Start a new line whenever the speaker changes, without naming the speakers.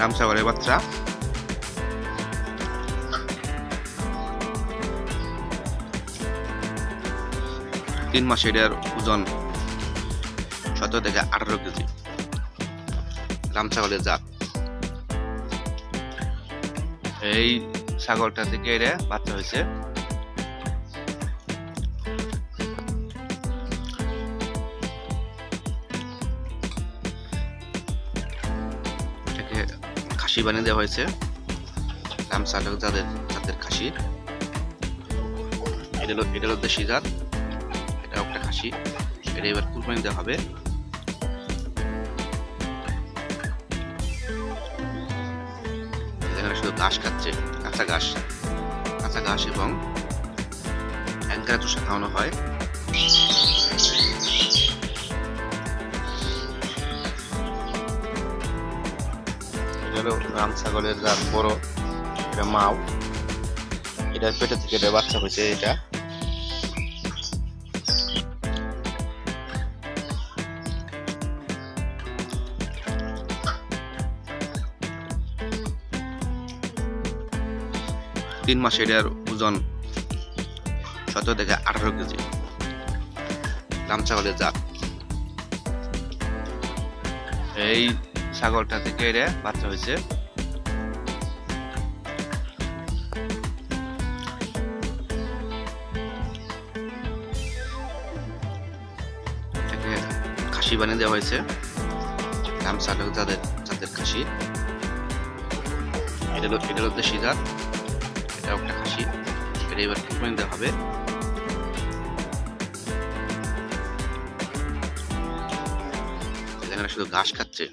রাম ছাগলের বাচ্চা। তিন মাসে এটার ওজন সতেরো থেকে আঠারো কেজি। রাম ছাগলের জাত। এই ছাগলটা থেকে এটা বাচ্চা হয়েছে। খাসি বানিয়ে দেওয়া হয়েছে। ছাগল যাদের জাতের খাসি। এটা হলো এটা হলো দেশি জাত। এটা একটা খাসি। এটা এবার কুরবানি দেওয়া হবে। শুধু ঘাস খাচ্ছে, কাঁচা ঘাস। কাঁচা ঘাস এবং অ্যাঙ্কারা তুষা খাওয়ানো হয়। এটা রাম ছাগলের যার বড় এটা মাও। এটার পেটে থেকে এটা বাচ্চা হয়েছে এটা। তিন মাসে এটার ওজন সতেরো থেকে আঠারো কেজি। রাম ছাগলের জাত এই ছাগলটা থেকে এটা বাচ্চা হয়েছে। খাসি বানিয়ে দেওয়া হয়েছে। ছাগল যাদের যাদের খাসি। এটা হলো এটা একটা খাসি। এটা এবার দেওয়া হবে। এখানে শুধু ঘাস খাচ্ছে।